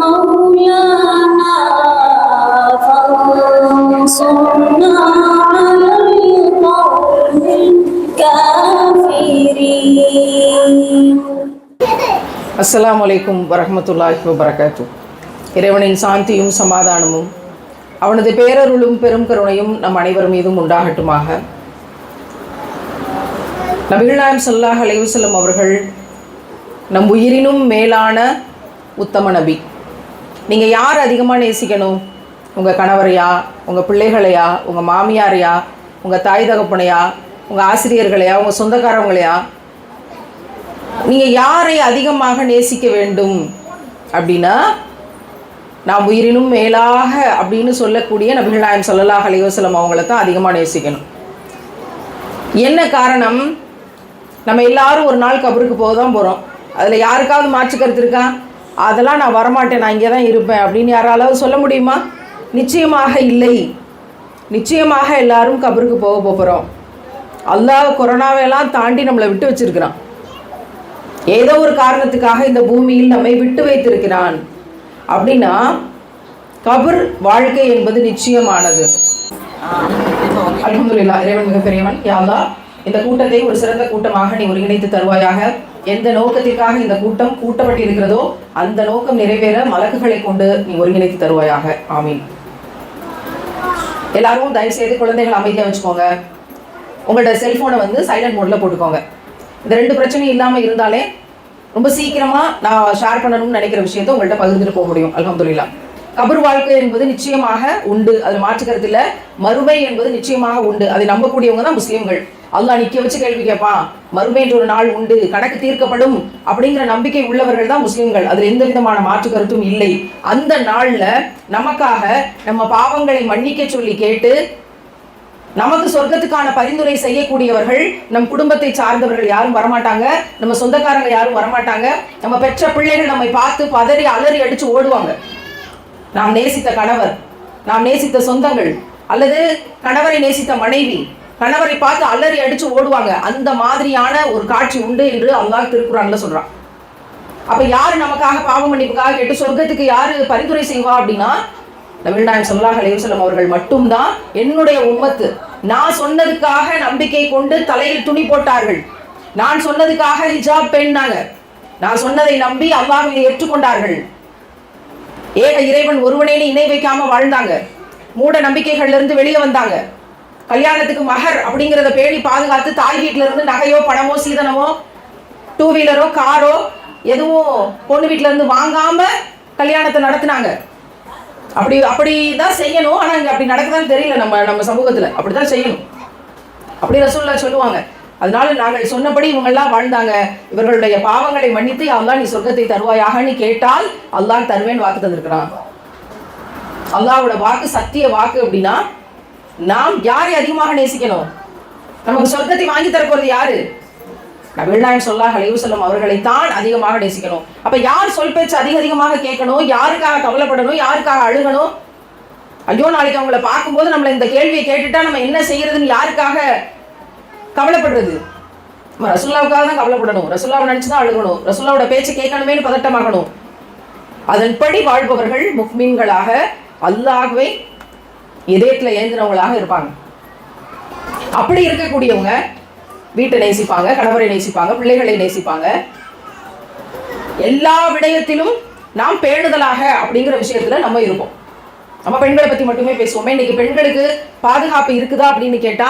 مولانا فانصرنا على القوم الكافرين அஸ்ஸலாமு அலைக்கும் வரஹ்மத்துல்லாஹி வபரகாத்து இறைவனின் சாந்தியும் சமாதானமும் அவனது பேரருளும் பெரும் கருணையும் நம் அனைவர் மீதும் உண்டாகட்டுமாக நபிகள் நாயம் ஸல்லல்லாஹு அலைஹி வஸல்லம் அவர்கள் நம் உயிரினும் மேலான உத்தம நபி நீங்கள் யார் அதிகமாக நேசிக்கணும்? உங்கள் கணவரையா? உங்கள் பிள்ளைகளையா? உங்கள் மாமியாரையா? உங்கள் தாய் தகப்பனையா? உங்கள் ஆசிரியர்களையா? உங்கள் சொந்தக்காரவங்களையா? நீங்கள் யாரை அதிகமாக நேசிக்க வேண்டும்? அப்படின்னா நாம் உயிரினும் மேலாக அப்படின்னு சொல்லக்கூடிய நபிகள் நாயம் சொல்லலாக அலைவசலம் அவங்கள தான் அதிகமாக நேசிக்கணும். என்ன காரணம்? நம்ம எல்லாரும் ஒரு நாள் கபருக்கு போக தான் போகிறோம் அதில் யாருக்காவது மாற்று கருத்து இருக்கா? அதெல்லாம் நான் வரமாட்டேன் நான் இங்கே தான் இருப்பேன் அப்படின்னு யாராலாவது சொல்ல முடியுமா? நிச்சயமாக இல்லை. நிச்சயமாக எல்லாரும் கபருக்கு போக போகிறோம் அல்லாஹ் கொரோனாவெல்லாம் தாண்டி நம்மளை விட்டு வச்சிருக்கிறான். ஏதோ ஒரு காரணத்துக்காக இந்த பூமியில் நம்மை விட்டு வைத்திருக்கிறான். அப்படின்னா கபர் வாழ்க்கை என்பது நிச்சயமானது. அலமதுல்லா இறைவன் மிகப்பெரியவன். யாதா இந்த கூட்டத்தை ஒரு சிறந்த கூட்டமாக நீ ஒருங்கிணைத்து தருவாயாக. எந்த நோக்கத்திற்காக இந்த கூட்டம் கூட்டப்பட்டிருக்கிறதோ அந்த நோக்கம் நிறைவேற மலக்குகளை கொண்டு நீ ஒருங்கிணைத்து தருவாயாக. ஆமீன். எல்லாரும் தயவு செய்து குழந்தைகள் அமைதியாக வச்சுக்கோங்க. உங்களோட செல்ஃபோனை வந்து சைலண்ட் மோடில் போட்டுக்கோங்க. இந்த ரெண்டு பிரச்சனையும் இல்லாமல் இருந்தாலே ரொம்ப சீக்கிரமாக நான் ஷேர் பண்ணணும்னு நினைக்கிற விஷயத்தை உங்கள்கிட்ட பகிர்ந்துட்டு போக முடியும். அலமதுல்லா கபர் வாழ்க்கை என்பது நிச்சயமாக உண்டு. அது மாற்றுக்கிறது இல்லை மறுமை என்பது நிச்சயமாக உண்டு. அதை நம்பக்கூடியவங்க தான் முஸ்லீம்கள். அல்லா நிக்க வச்சு கேள்வி கேட்பான் மறுமை என்ற ஒரு நாள் உண்டு. கணக்கு தீர்க்கப்படும் அப்படிங்கிற நம்பிக்கை உள்ளவர்கள் தான் முஸ்லீம்கள். அதில் எந்த விதமான மாற்று கருத்தும் இல்லை. அந்த நாள்ல நமக்காக நம்ம பாவங்களை மன்னிக்க சொல்லி கேட்டு நமக்கு சொர்க்கத்துக்கான பரிந்துரை செய்யக்கூடியவர்கள் நம் குடும்பத்தை சார்ந்தவர்கள் யாரும் வரமாட்டாங்க. நம்ம சொந்தக்காரங்க யாரும் வரமாட்டாங்க. நம்ம பெற்ற பிள்ளைகள் நம்மை பார்த்து பதறி அலறி அடிச்சு ஓடுவாங்க. நாம் நேசித்த கணவர் நாம் நேசித்த சொந்தங்கள் அல்லது கணவரை நேசித்த மனைவி கணவரை பார்த்து அலறி அடிச்சு ஓடுவாங்க. அந்த மாதிரியான ஒரு காட்சி உண்டு என்று அவங்க திருக்குறான்ல சொல்றான். அப்ப யாரு நமக்காக பாவ மன்னிப்புக்காக கேட்டு சொர்க்கத்துக்கு யாரு பரிந்துரை செய்வா அப்படின்னா நபிநாயகம் ஸல்லல்லாஹு அலைவசலம் அவர்கள் மட்டும்தான். என்னுடைய உம்மத்து நான் சொன்னதுக்காக நம்பிக்கை கொண்டு தலையில் துணி போட்டார்கள். நான் சொன்னதுக்காக ஹிஜாப் பெண்ணாங்க நான் சொன்னதை நம்பி அல்லாஹ்வை ஏற்றுக்கொண்டார்கள். ஏக இறைவன் ஒருவனேனு இணை வைக்காம வாழ்ந்தாங்க. மூட நம்பிக்கைகள்ல இருந்து வெளியே வந்தாங்க. கல்யாணத்துக்கு மகர் அப்படிங்கிறத பேணி பாதுகாத்து தாய் வீட்ல இருந்து நகையோ பணமோ சீதனமோ டூ வீலரோ காரோ எதுவும் பொண்ணு வீட்ல இருந்து வாங்காம கல்யாணத்தை நடத்தினாங்க. அப்படி அப்படி தான் செய்யணும். ஆனால் இங்கே அப்படி நடக்குதான்னு தெரியல நம்ம நம்ம சமூகத்தில். அப்படி தான் செய்யணும். அப்படி ரசூல்லா சொல்லுவாங்க. அதனால நாங்கள் சொன்னபடி இவங்கெல்லாம் வாழ்ந்தாங்க. இவர்களுடைய பாவங்களை மன்னித்து அல்லாஹ் நீ சொர்க்கத்தை தருவாயாகன்னு கேட்டால் அல்லாஹ் தருவேன் வாக்கு தந்திருக்கிறான். அல்லாவோட வாக்கு சத்திய வாக்கு அப்படின்னா நாம் யாரை அதிகமாக நேசிக்கணும்? நமக்கு சொர்க்கத்தை வாங்கி தரப்போறது யாரு? நபிழ்நாயன் சொல்லாஹ் அலைவுசல்லம் அவர்களை தான் அதிகமாக நேசிக்கணும். அப்ப யார் சொல் பேச்சு அதிக அதிகமாக கேட்கணும்? யாருக்காக கவலைப்படணும்? யாருக்காக அழுகணும்? ஐயோ நாளைக்கு அவங்கள பார்க்கும்போது நம்மளை இந்த கேள்வியை கேட்டுட்டா நம்ம என்ன செய்யறதுன்னு யாருக்காக கவலைப்படுறது. நம்ம ரசுல்லாவுக்காக தான் கவலைப்படணும். ரசுல்லாவை நினச்சி தான் அழுகணும். ரசுல்லாவோட பேச்சு கேட்கணுமேனு பதட்டமாகணும். அதன்படி வாழ்பவர்கள் முக்மீன்களாக அல்லாகவே இதயத்தில் ஏந்தினவங்களாக இருப்பாங்க. அப்படி இருக்கக்கூடியவங்க வீட்டை நேசிப்பாங்க கணவரை நேசிப்பாங்க பிள்ளைகளை நேசிப்பாங்க. எல்லா விடயத்திலும் நாம் பேணுதலாக அப்படிங்கிற விஷயத்துல நம்ம இருப்போம். நம்ம பெண்களை பத்தி மட்டுமே பேசுவோமே. இன்னைக்கு பெண்களுக்கு பாதுகாப்பு இருக்குதா அப்படின்னு கேட்டா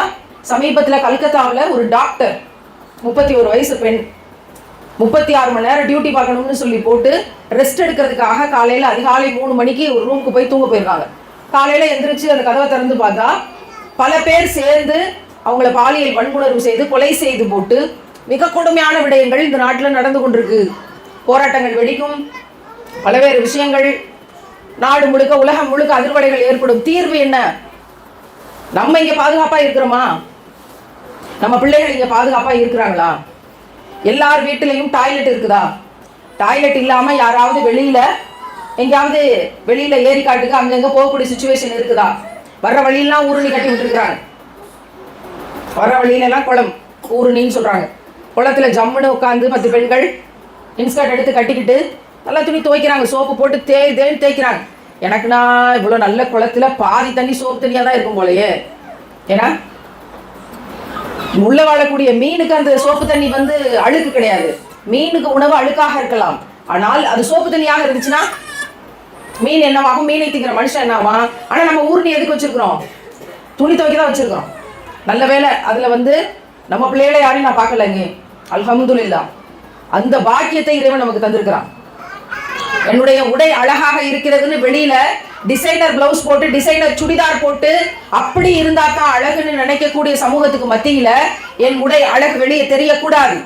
சமீபத்தில் கல்கத்தாவில் ஒரு டாக்டர் முப்பத்தி ஒரு வயசு பெண் முப்பத்தி ஆறு மணி நேரம் டியூட்டி பார்க்கணும்னு சொல்லி போட்டு ரெஸ்ட் எடுக்கிறதுக்காக காலையில் அதிகாலை மூணு மணிக்கு ஒரு ரூமுக்கு போய் தூங்க போயிருக்காங்க. காலையில் எந்திரிச்சு அந்த கதவை திறந்து பார்த்தா பல பேர் சேர்ந்து அவங்கள பாலியல் வன்புணர்வு செய்து கொலை செய்து போட்டு மிக கொடுமையான விடயங்கள் இந்த நாட்டில் நடந்து கொண்டிருக்கு. போராட்டங்கள் வெடிக்கும். பல்வேறு விஷயங்கள். நாடு முழுக்க உலகம் முழுக்க அதிர்வடைகள் ஏற்படும். தீர்வு என்ன? நம்ம இங்கே பாதுகாப்பாக இருக்கிறோமா? நம்ம பிள்ளைகள் இங்கே பாதுகாப்பாக இருக்கிறாங்களா? எல்லார் வீட்டிலையும் டாய்லெட் இருக்குதா? டாய்லெட் இல்லாமல் யாராவது வெளியில் எங்கேயாவது வெளியில் ஏரி காட்டுக்கு அங்கங்கே போகக்கூடிய சுச்சுவேஷன் இருக்குதா? வர்ற வழியெல்லாம் ஊருணி கட்டி விட்டுருக்குறாங்க. வர்ற வழியிலெல்லாம் குளம் ஊருணின்னு சொல்கிறாங்க குளத்துல ஜம்முன்னு உட்காந்து பத்து பெண்கள் இன்ஸ்கர்ட் எடுத்து கட்டிக்கிட்டு நல்லா துணி துவைக்கிறாங்க. சோப்பு போட்டு தே தேய்ன்னு தேய்க்கிறாங்க. எனக்கு நான் இவ்வளோ நல்ல குளத்துல பாதி தண்ணி சோப்பு தண்ணியாக தான் இருக்கும் போலயே. ஏன்னா உள்ள வாழக்கூடிய மீனுக்கு அந்த சோப்பு தண்ணி வந்து அழுக்கு கிடையாது. மீனுக்கு உணவு அழுக்காக இருக்கலாம். ஆனால் அது சோப்பு தண்ணியாக இருந்துச்சுன்னா மீன் என்னவாகும்? மீனை திங்கிற மனுஷன் என்னவாகும் ஆனா நம்ம ஊர்னி எதுக்கு வச்சிருக்கிறோம்? துணி துவைக்க தான் வச்சிருக்கிறோம். நல்ல வேளை அதுல வந்து நம்ம பிள்ளைகளை யாரையும் நான் பார்க்கலங்க அல்ஹம்துலில்லாஹ். அந்த பாக்கியத்தை இறைவன் நமக்கு தந்திருக்கிறான். என்னுடைய உடை அழகாக இருக்கிறதுன்னு வெளியில டிசைனர் பிளவுஸ் போட்டு டிசைனர் சுடிதார் போட்டு அப்படி இருந்தா தான் அழகுன்னு நினைக்கக்கூடிய சமூகத்துக்கு மத்தியில என் உடை அழகு வெளியே தெரியக்கூடாது.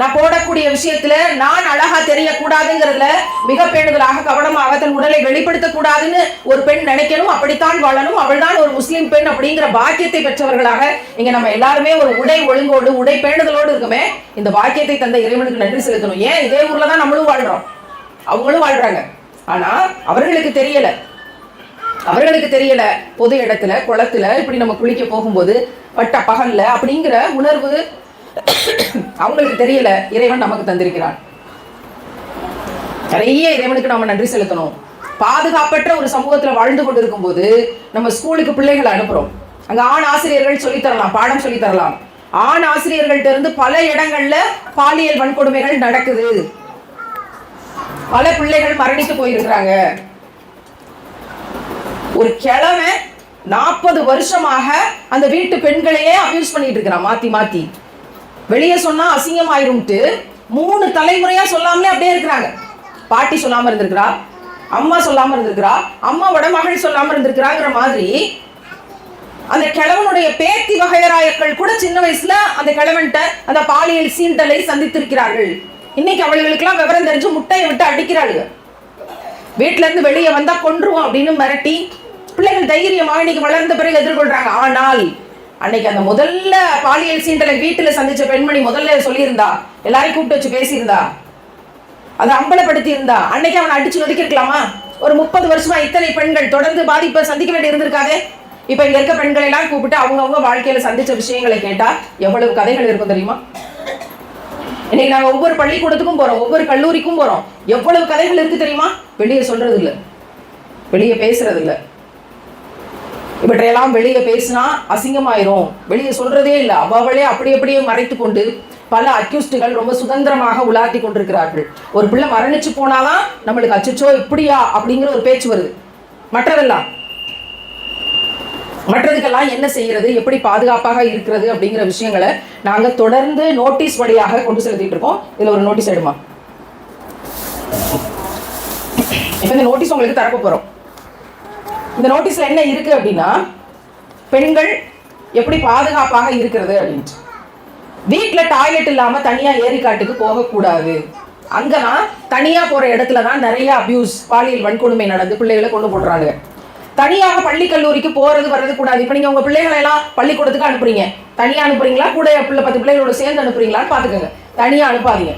நான் போடக்கூடிய விஷயத்துல நான் அழகா தெரியக்கூடாதுங்கிறதுல மிக பேணுதலாக கவனமாக தன் உடலை வெளிப்படுத்தக்கூடாதுன்னு ஒரு பெண் நினைக்கணும். அப்படித்தான் வாழணும். அவள் தான் ஒரு முஸ்லீம் பெண் அப்படிங்கிற பாக்கியத்தை பெற்றவர்களாக இங்க நம்ம எல்லாருமே ஒரு உடை ஒழுங்கோடு உடை பேணுதலோடு இருக்குமே. இந்த பாக்கியத்தை தந்த இறைவனுக்கு நன்றி செலுத்தணும். ஏன்? இதே ஊர்ல தான் நம்மளும் வாழ்றோம். அவங்களும் வாழ்றாங்க. ஆனா அவர்களுக்கு தெரியல. அவர்களுக்கு தெரியல பொது இடத்துல குளத்துல இப்படி நம்ம குளிக்க போகும்போது பட்ட பகல்ல அப்படிங்கிற உணர்வு அவங்களுக்கு தெரியல. இறைவன் நமக்கு தந்திருக்கிறான். நிறைய இறைவனுக்கு நம்ம நன்றி செலுத்தணும். பாதுகாப்பற்ற ஒரு சமூகத்துல வாழ்ந்து கொண்டிருக்கும் போது நம்ம ஸ்கூலுக்கு பிள்ளைகளை அனுப்புறோம். அங்க ஆண் ஆசிரியர்கள் சொல்லித் தரலாம் பாடம் சொல்லி தரலாம் ஆண் ஆசிரியர்கள்ட்ட இருந்து பல இடங்கள்ல பாலியல் வன்கொடுமைகள் நடக்குது. பல பிள்ளைகள் மரணித்து போயிருக்கிறாங்க. ஒரு கிழமை நாற்பது வருஷமாக அந்த வீட்டு பெண்களையே அபியூஸ் பண்ணிட்டு இருக்கிறான். மாத்தி மாத்தி. வெளியே சொன்னா அசிங்கமாயிரும்ட்டு மூணு தலைமுறையா சொல்லாமலே அப்படியே இருக்கிறாங்க. பாட்டி சொல்லாம இருந்திருக்கிறா அம்மா சொல்லாம இருந்திருக்கிறா அம்மாவோட மகள் சொல்லாம இருந்திருக்கிறாங்கிற மாதிரி அந்த கிழவனுடைய பேத்தி வகையராயக்கள் கூட சின்ன வயசுல அந்த கிழவன்ட்ட அந்த பாலியல் சீண்டலை சந்தித்திருக்கிறார்கள். இன்னைக்கு அவளுகளுக்கெல்லாம் விவரம் தெரிஞ்சு முட்டையை விட்டு அடிக்கிறாளுங்க. வீட்டிலேருந்து வெளியே வந்தால் கொன்றுவோம் அப்படின்னு மிரட்டி பிள்ளைகள் தைரியமாக இன்னைக்கு வளர்ந்த பிறகு எதிர்கொள்றாங்க. ஆனால் அன்னைக்கு அந்த முதல்ல பாலியல் சீண்டலை வீட்டில் சந்திச்ச பெண்மணி முதல்ல சொல்லியிருந்தா எல்லாரையும் கூப்பிட்டு வச்சு பேசியிருந்தா அதை அம்பலப்படுத்தி இருந்தா அன்னைக்கு அவனை அடிச்சு நொறுக்கிருக்கலாமா ஒரு முப்பது வருஷமா இத்தனை பெண்கள் தொடர்ந்து பாதிப்பை சந்திக்க வேண்டி இருந்திருக்காதே? இப்போ இங்கே இருக்க பெண்களை எல்லாம் கூப்பிட்டு அவங்கவுங்க வாழ்க்கையில சந்திச்ச விஷயங்களை கேட்டால் எவ்வளவு கதைகள் இருக்கும் தெரியுமா? இன்னைக்கு நாங்கள் ஒவ்வொரு பள்ளிக்கூடத்துக்கும் போகிறோம் ஒவ்வொரு கல்லூரிக்கும் போகிறோம் எவ்வளவு கதைகள் இருக்கு தெரியுமா? வெளியே சொல்றது இல்லை வெளியே பேசுறது இல்லை இவற்றையெல்லாம் வெளியே பேசினா அசிங்கமாயிரும். வெளியே சொல்றதே இல்லை. அவ்வளே அப்படி அப்படியே மறைத்து கொண்டு பல அக்யூஸ்டுகள் ரொம்ப சுதந்திரமாக உலாத்தி கொண்டிருக்கிறார்கள். ஒரு பிள்ளை மரணிச்சு போனாதான் நம்மளுக்கு அச்சச்சோ இப்படியா அப்படிங்கிற ஒரு பேச்சு வருது. மற்றதெல்லாம் மற்றதுக்கெல்லாம் என்ன செய்யறது? எப்படி பாதுகாப்பாக இருக்கிறது? அப்படிங்கிற விஷயங்களை நாங்க தொடர்ந்து நோட்டீஸ் வழியாக கொண்டு செலுத்திட்டு இருக்கோம். இதுல ஒரு நோட்டீஸ் எடுமா? இப்ப இந்த நோட்டீஸ் உங்களுக்கு தரப்ப போறோம். இந்த நோட்டீஸ்ல என்ன இருக்கு அப்படின்னா பெண்கள் எப்படி பாதுகாப்பாக இருக்கிறது அப்படின்ட்டு. வீட்டில் டாய்லெட் இல்லாமல் தனியாக ஏரிக்காட்டுக்கு போகக்கூடாது. அங்கதான் தனியாக போகிற இடத்துல தான் நிறைய அபியூஸ் பாலியல் வன்கொடுமை நடந்து பிள்ளைகளை கொண்டு போடுறாங்க தனியாக பள்ளி கல்லூரிக்கு போறது வர்றது கூடாது. இப்ப நீங்க உங்க பிள்ளைகளை எல்லாம் பள்ளிக்கூடத்துக்கு அனுப்புறீங்க. தனியா அனுப்புறீங்களா? கூட பிள்ளை பத்து பிள்ளைகளோட சேர்ந்து அனுப்புறீங்களான்னு பாத்துக்கோங்க. தனியா அனுப்பாதீங்க.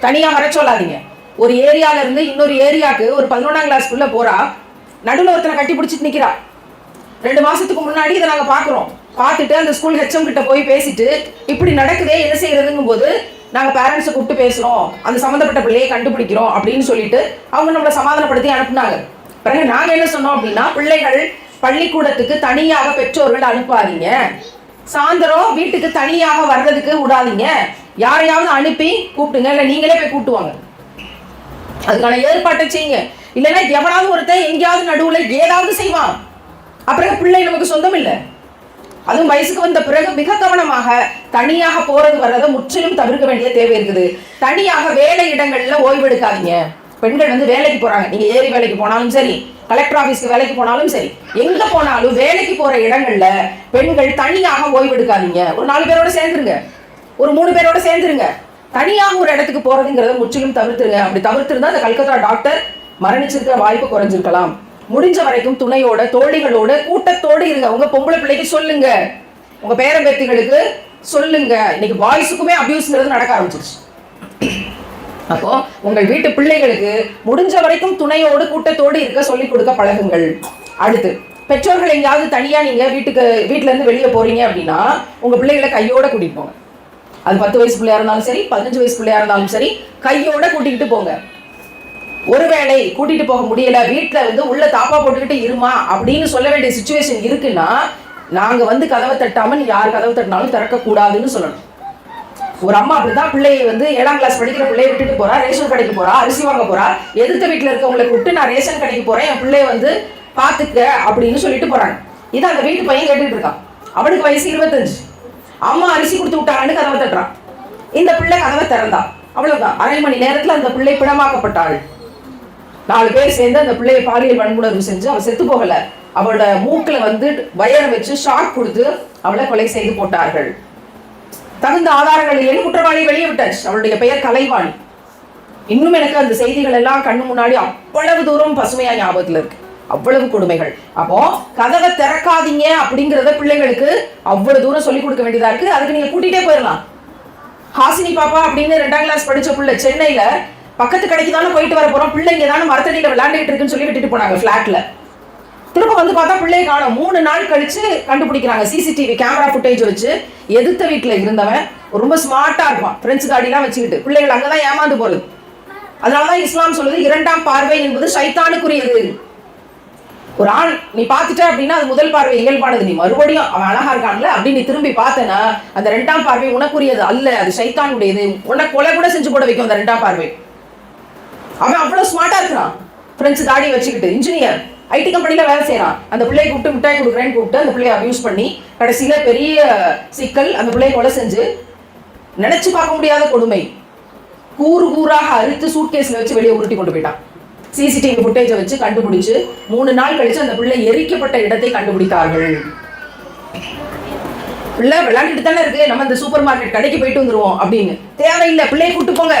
தனியா வர சொல்லாதீங்க. ஒரு ஏரியால இருந்து இன்னொரு ஏரியாவுக்கு ஒரு பதினொன்றாம் கிளாஸ்க்குள்ள போறா நடுவில் ஒருத்தனை கட்டி பிடிச்சிட்டு நிக்கிறா. ரெண்டு மாசத்துக்கு முன்னாடி இதை நாங்க பாக்குறோம். பார்த்துட்டு அந்த ஸ்கூல் ஹெச்எம் கிட்ட போய் பேசிட்டு இப்படி நடக்குதே என்ன செய்யறதுங்கும் போது நாங்க பேரண்ட்ஸை கூப்பிட்டு பேசுறோம். அந்த சம்மந்தப்பட்ட பிள்ளையை கண்டுபிடிக்கிறோம் அப்படின்னு சொல்லிட்டு அவங்க நம்மளை சமாதானப்படுத்தி அனுப்புனாங்க. பிறகு நாங்க என்ன சொன்னோம் அப்படின்னா பிள்ளைகள் பள்ளிக்கூடத்துக்கு தனியாக பெற்றோர்கள் அனுப்பாதீங்க. சாயந்தரம் வீட்டுக்கு தனியாக வர்றதுக்கு விடாதீங்க. யாரையாவது அனுப்பி கூப்பிட்டுங்க இல்லை நீங்களே போய் கூப்பிட்டுவாங்க. அதுக்கான ஏற்பாட்டை செய்யுங்க. இல்லைன்னா எவனாவது ஒருத்தன் எங்கேயாவது நடுவில் ஏதாவது செய்வான். அப்புறம் பிள்ளை நமக்கு சொந்தம் இல்லை. அதுவும் வயசுக்கு வந்த பிறகு மிக கவனமாக தனியாக போறது வர்றதை முற்றிலும் தவிர்க்க வேண்டிய தேவை இருக்குது. தனியாக வேலை இடங்கள்ல ஓய்வெடுக்காதீங்க பெண்கள் வந்து வேலைக்கு போறாங்க. நீங்க ஏரி வேலைக்கு போனாலும் சரி கலெக்டர் ஆஃபீஸ்க்கு வேலைக்கு போனாலும் சரி எங்க போனாலும் வேலைக்கு போற இடங்கள்ல பெண்கள் தனியாக ஓய்வெடுக்காதீங்க. ஒரு நாலு பேரோட சேர்ந்துருங்க. ஒரு மூணு பேரோட சேர்ந்துருங்க. தனியாக ஒரு இடத்துக்கு போறதுங்கிறத முற்றிலும் தவிர்த்துருங்க. அப்படி தவிர்த்திருந்தா அந்த கல்கத்தா டாக்டர் மரணிச்சிருக்கிற வாய்ப்பு குறைஞ்சிருக்கலாம். முடிஞ்ச வரைக்கும் துணையோட தோழிகளோட கூட்டத்தோடு இருங்க. உங்க பொம்பளை பிள்ளைக்கு சொல்லுங்க. உங்க பேரம்பேத்திகளுக்கு சொல்லுங்க. இன்னைக்கு பாய்ஸுக்குமே அபியூஸ்ங்கிறது நடக்க ஆரம்பிச்சிருச்சு. அப்போ உங்கள் வீட்டு பிள்ளைகளுக்கு முடிஞ்ச வரைக்கும் துணையோடு கூட்டத்தோடு இருக்க சொல்லிக் கொடுக்க பழகுங்கள். அடுத்து பெற்றோர்கள் எங்கேயாவது தனியா நீங்க வீட்டுக்கு வீட்டிலேருந்து இருந்து வெளியே போறீங்க அப்படின்னா உங்க பிள்ளைகளை கையோட கூட்டிட்டு போங்க. அது பத்து வயசு பிள்ளையா இருந்தாலும் சரி பதினஞ்சு வயசு பிள்ளையா இருந்தாலும் சரி கையோட கூட்டிக்கிட்டு போங்க. ஒருவேளை கூட்டிட்டு போக முடியல வீட்டில் வந்து உள்ள தாப்பா போட்டுக்கிட்டு இருமா அப்படின்னு சொல்ல வேண்டிய சுச்சுவேஷன் இருக்குன்னா நாங்க வந்து கதவை தட்டாம யார் கதவை தட்டினாலும் திறக்க கூடாதுன்னு சொல்லணும். ஒரு அம்மா அப்படிதான் பிள்ளையை வந்து ஏழாம் கிளாஸ் படிக்கிற பிள்ளையை விட்டுட்டு போறா ரேஷன் கடைக்கு போறா அரிசி வாங்க போறா. எதிர்த்த வீட்டில் இருக்கவங்களை விட்டு நான் ரேஷன் கடைக்கு போறேன் என் பிள்ளைய வந்து பாத்துக்க அப்படின்னு சொல்லிட்டு போறாங்க. இது அந்த வீட்டு பையன் கேட்டுட்டு இருக்கான். அவனுக்கு வயசு இருபத்தஞ்சு. அம்மா அரிசி கொடுத்து விட்டாங்கன்னு கதவை தட்டுறான். இந்த பிள்ளை கதவை திறந்தான். அவ்வளவுதான். அரை மணி நேரத்துல அந்த பிள்ளை பிணமாக்கப்பட்டாள். நாலு பேர் சேர்ந்து அந்த பிள்ளையை பாலியல் வன்முணர்வு செஞ்சு அவள் செத்து போகல. அவளோட மூக்கில் வந்து வயரை வச்சு ஷாக் கொடுத்து அவளை கொலை செய்து போட்டார்கள். தகுந்த ஆதாரங்கள் இல்லைன்னு குற்றவாளி வெளியே விட்டாச்சு. அவளுடைய பெயர் கலைவாணி. இன்னும் எனக்கு அந்த செய்திகள் எல்லாம் கண்ணு முன்னாடி அவ்வளவு தூரம் பசுமையா ஞாபகத்தில் இருக்கு. அவ்வளவு கொடுமைகள். அப்போ கதவை திறக்காதீங்க அப்படிங்கிறத பிள்ளைகளுக்கு அவ்வளவு தூரம் சொல்லி கொடுக்க வேண்டியதா இருக்கு. அதுக்கு நீங்க கூட்டிகிட்டே போயிடலாம் ஹாசினி பாப்பா அப்படின்னு ரெண்டாம் கிளாஸ் படிச்ச பிள்ளை சென்னையில பக்கத்து கடைக்கு தானே போயிட்டு வர போறோம். பிள்ளைங்க தானே மரத்தடியில் விளையாண்டுட்டு இருக்குன்னு சொல்லி விட்டுட்டு போனாங்க ஃபிளாட்ல திரும்ப வந்து பார்த்தா பிள்ளையை காணும். மூணு நாள் கழிச்சு கண்டுபிடிக்கிறாங்க. சிசிடிவி கேமரா ஃபுட்டேஜ் வச்சு எதிர்த்த வீட்டில் இருந்தவன் ரொம்ப ஸ்மார்ட்டாக இருப்பான். ஃப்ரெண்ட்ஸ் காடிலாம் வச்சுக்கிட்டு. பிள்ளைகள் அங்கே தான் ஏமாந்து போகிறது அதனாலதான் இஸ்லாம் சொல்லுது இரண்டாம் பார்வை என்பது சைத்தானுக்குரியது. ஒரு ஆண் நீ பார்த்துட்ட அப்படின்னா அது முதல் பார்வை இயல்பானது. நீ மறுபடியும் அவன் அழகா இருக்கான்ல? அப்படின்னு நீ திரும்பி பார்த்தனா அந்த ரெண்டாம் பார்வை உனக்குரியது அல்ல. அது சைத்தானுடையது. உன்னை கொலை கூட செஞ்சு போட வைக்கும் அந்த ரெண்டாம் பார்வை. அவன் அவ்வளவு ஸ்மார்ட்டா இருக்கிறான். பிரெஞ்சு தாடி வச்சுக்கிட்டு இன்ஜினியர் ஐடி கம்பெனியில் வேலை செய்கிறான் அந்த பிள்ளையை கூப்பிட்டு மிட்டாய் கொடுக்குறேன்னு கூப்பிட்டு அந்த பிள்ளையை அப்யூஸ் பண்ணி கடைசியில் பெரிய சிக்கல் அந்த பிள்ளையை கொலை செஞ்சு நினச்சி பார்க்க முடியாத கொடுமை. கூறு கூறாக அறுத்து சூட்கேஸில் வச்சு வெளியே உருட்டி கொண்டு போயிட்டான். சிசிடிவி ஃபுட்டேஜை வச்சு கண்டுபிடிச்சு மூணு நாள் கழிச்சு அந்த பிள்ளை எரிக்கப்பட்ட இடத்தை கண்டுபிடித்தார்கள். பிள்ளை விளையாண்டுட்டு தானே இருக்கு. நம்ம இந்த சூப்பர் மார்க்கெட் கடைக்கு போயிட்டு வந்துருவோம் அப்படின்னு. தேவையில்லை பிள்ளையை கூட்டு போங்க.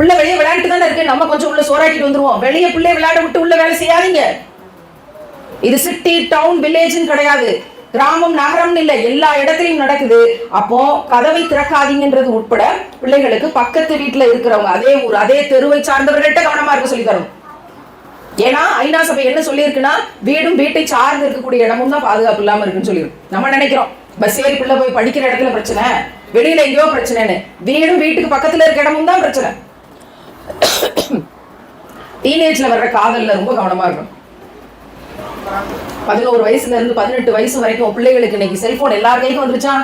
பிள்ளை வெளியே விளையாண்டுட்டு தானே இருக்கு. நம்ம கொஞ்சம் உள்ள சோறாக்கிட்டு வந்துருவோம். வெளியே பிள்ளை விளையாட விட்டு உள்ள வேலை செய்யாதீங்க. இது சிட்டி டவுன் வில்லேஜ்னு கிடையாது. கிராமம் நகரம்னு இல்லை. எல்லா இடத்துலயும் நடக்குது. அப்போ கதவை திறக்காதீங்கன்றது உட்பட பிள்ளைகளுக்கு பக்கத்து வீட்டுல இருக்கிறவங்க அதே ஊர் அதே தெருவை சார்ந்தவர்கள்ட்ட கவனமா இருக்க சொல்லி தரும் ஏன்னா ஐநா சபை என்ன சொல்லியிருக்குன்னா வீடும் வீட்டை சார்ந்து இருக்கக்கூடிய இடமும் தான் பாதுகாப்பு இல்லாம இருக்குன்னு சொல்லியிருக்கு நம்ம நினைக்கிறோம் பஸ் ஏறி பிள்ளை போய் படிக்கிற இடத்துல பிரச்சனை வெளியில எங்கேயோ பிரச்சனைன்னு. வீடும் வீட்டுக்கு பக்கத்துல இருக்க இடமும் தான் பிரச்சனை. டீனேஜ்ல வர்ற காதல்ல ரொம்ப கவனமா இருக்கணும். பதினோரு வயசுல இருந்து பதினெட்டு வயசு வரைக்கும் பிள்ளைகளுக்கு இன்னைக்கு செல்போன் எல்லார் கைக்கும் வந்துருச்சா?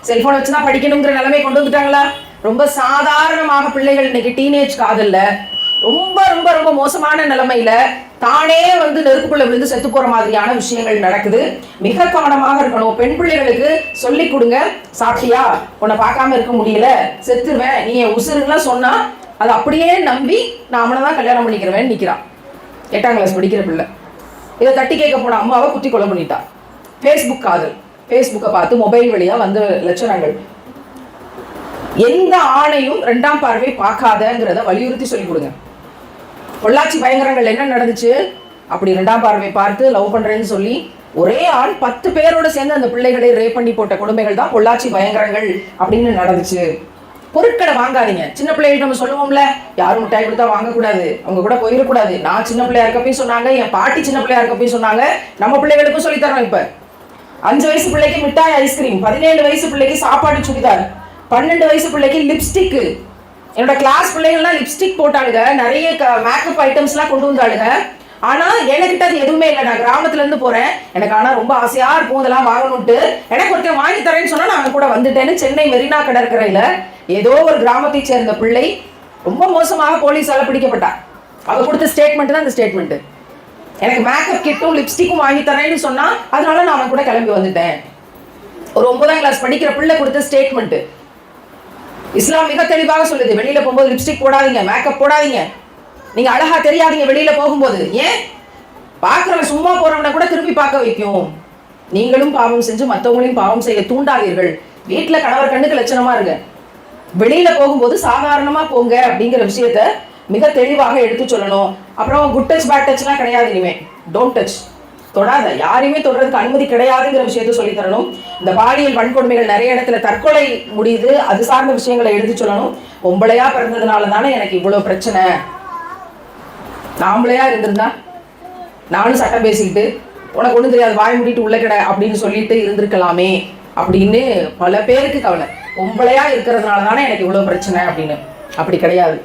செல்போன் வச்சுதான் படிக்கணுங்கிற நிலைமை கொண்டு வந்துட்டாங்களா? ரொம்ப சாதாரணமாக பிள்ளைகள் இன்னைக்கு டீனேஜ் காதல்ல ரொம்ப ரொம்ப ரொம்ப மோசமான நிலைமையில தானே வந்து நெருப்புக்குள்ள விழுந்து செத்து போற மாதிரியான விஷயங்கள் நடக்குது. மிக கவனமாக இருக்கணும். பெண் பிள்ளைகளுக்கு சொல்லி கொடுங்க. சாப்பிட்டியா உன்னை பார்க்காம இருக்க முடியல. செத்துருவேன். நீ என் சொன்னா அதை அப்படியே நம்பி நான் அவனை தான் கல்யாணம் பண்ணிக்கிறவேன்னு நிற்கிறான் எட்டாம் கிளாஸ் படிக்கிற பிள்ளை. இதை தட்டி கேட்க போன அம்மாவை குத்தி கொலை பண்ணிட்டான் ஃபேஸ்புக் காதல். ஃபேஸ்புக்கை பார்த்து மொபைல் வழியாக வந்த லட்சணங்கள். எந்த ஆணையும் ரெண்டாம் பார்வை பார்க்காதங்கிறத வலியுறுத்தி சொல்லி கொடுங்க. பொள்ளாச்சி பயங்கரங்கள் என்ன நடந்துச்சு? அப்படி ரெண்டாம் பார்வை பார்த்து லவ் பண்ணுறேன்னு சொல்லி ஒரே ஆள் பத்து பேரோட சேர்ந்து அந்த பிள்ளைகளை ரேப் பண்ணி போட்ட கொடுமைகள் தான் பொள்ளாச்சி பயங்கரங்கள் அப்படின்னு நடந்துச்சு. பொருட்களை வாங்காதீங்க. சின்ன பிள்ளைகள் நம்ம சொல்லுவோம்ல யாரும் மிட்டாய் கொடுத்தா வாங்கக்கூடாது. அவங்க கூட போயிடக்கூடாது. நான் சின்ன பிள்ளையா இருக்கப்பையும் சொன்னாங்க என் பாட்டி சின்ன பிள்ளையா இருக்கப்பையும் சொன்னாங்க. நம்ம பிள்ளைகளுக்கும் சொல்லி தரோம் இப்ப. அஞ்சு வயசு பிள்ளைக்கு மிட்டாய் ஐஸ்கிரீம் பதினேழு வயசு பிள்ளைக்கு சாப்பாடு சுடிதார் பன்னெண்டு வயசு பிள்ளைக்கு லிப்ஸ்டிக் என்னோட கிளாஸ் பிள்ளைகள்லாம் லிப்ஸ்டிக் போட்டாளுங்க நிறைய மேக்கப் ஐட்டம்ஸ்லாம் கொண்டு வந்தாளுங்க. ஆனா எனக்கிட்ட அது எதுவுமே இல்லை. நான் கிராமத்துல இருந்து போறேன். எனக்கு ஆனா ரொம்ப ஆசையா இருக்கும் இதெல்லாம் வாங்கணும்ட்டு எனக்கு ஒருத்தர் வாங்கி தரேன்னு சொன்னா நான் கூட வந்துட்டேன்னு சென்னை மெரினா கடற்கரையில ஏதோ ஒரு கிராமத்தை சேர்ந்த பிள்ளை ரொம்ப மோசமாக போலீஸால் பிடிக்கப்பட்டா. அவள் கொடுத்த ஸ்டேட்மெண்ட் தான் அந்த ஸ்டேட்மெண்ட் எனக்கு மேக்கப் கிட்டும் லிப்ஸ்டிக்கும் வாங்கி தரேன்னு சொன்னா அதனால நான் அவன் கூட கிளம்பி வந்துட்டேன். ஒரு ஒன்பதாம் கிளாஸ் படிக்கிற பிள்ளை கொடுத்த ஸ்டேட்மெண்ட் இஸ்லாம் மிக தெளிவாக சொல்லுது வெளியில போகும்போது லிப்ஸ்டிக் போடாதீங்க மேக்கப் போடாதீங்க. நீங்க அழகா தெரியாதீங்க வெளியில போகும்போது. ஏன்? பார்க்கறவன் சும்மா போறவனை கூட திரும்பி பார்க்க வைக்கும். நீங்களும் பாவம் செஞ்சு மற்றவங்களையும் பாவம் செய்ய தூண்டாதீர்கள். வீட்டுல கணவர் கண்ணுக்கு லட்சணமா இருங்க. வெளியில போகும்போது சாதாரணமா போங்க அப்படிங்கிற விஷயத்த மிக தெளிவாக எடுத்து சொல்லணும். அப்புறம் குட் டச் பேட் டச்லாம் கிடையாது இனிமே. டோன்ட் டச் தொடாத. யாரையுமே தொடர்றதுக்கு அனுமதி கிடையாதுங்கிற விஷயத்த சொல்லி தரணும். இந்த பாலியல் வன்கொடுமைகள் நிறைய இடத்துல தற்கொலை முடியுது. அது சார்ந்த விஷயங்களை எடுத்து சொல்லணும். பொம்பளையா பிறந்ததுனால தானே எனக்கு இவ்வளவு பிரச்சனை. நாம்பளையா இருந்திருந்தா? நானும் சட்டம் பேசிக்கிட்டு உனக்கு ஒன்றும் தெரியாது வாய் முடிட்டு உள்ள கிட அப்படின்னு சொல்லிட்டு இருந்திருக்கலாமே. அப்படின்னு பல பேருக்கு கவலை. பொம்பளையா இருக்கிறதுனால தானே எனக்கு இவ்வளோ பிரச்சனை அப்படின்னு. அப்படி கிடையாது.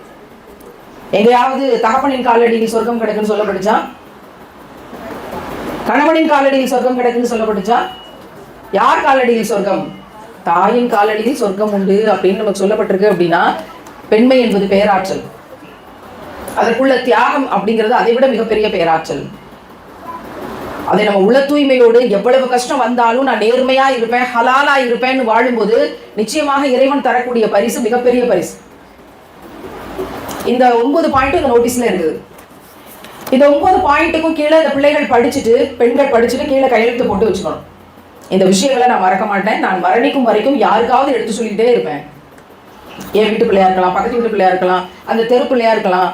எங்கேயாவது தகப்பனின் காலடியில் சொர்க்கம் கிடைக்குன்னு சொல்லப்படுச்சா கணவனின் காலடியில் சொர்க்கம் கிடைக்குன்னு சொல்லப்பட்டுச்சா? யார் காலடியில் சொர்க்கம்? தாயின் காலடியில் சொர்க்கம் உண்டு அப்படின்னு நமக்கு சொல்லப்பட்டிருக்கு அப்படின்னா பெண்மை என்பது பேராற்றல். அதற்குள்ள தியாகம் அப்படிங்கிறது அதை விட மிகப்பெரிய பேராற்றல். அதை நம்ம உள்ள தூய்மையோடு எவ்வளவு கஷ்டம் வந்தாலும் நான் நேர்மையா இருப்பேன் ஹலாலா இருப்பேன்னு வாழும்போது நிச்சயமாக இறைவன் தரக்கூடிய பரிசு மிகப்பெரிய பரிசு. இந்த ஒன்பது பாயிண்ட் இந்த நோட்டீஸ்ல இருக்குது. இந்த ஒன்பது பாயிண்ட்டுக்கும் கீழே இந்த பிள்ளைகள் படிச்சுட்டு பெண்கள் படிச்சுட்டு கீழே கையெழுத்து போட்டு வச்சுக்கணும். இந்த விஷயங்களை நான் மறக்க மாட்டேன். நான் மரணிக்கும் வரைக்கும் யாருக்காவது எடுத்து சொல்லிக்கிட்டே இருப்பேன். என் வீட்டு பிள்ளையா இருக்கலாம் பக்கத்து வீட்டு பிள்ளையா இருக்கலாம் அந்த தெரு பிள்ளையா இருக்கலாம்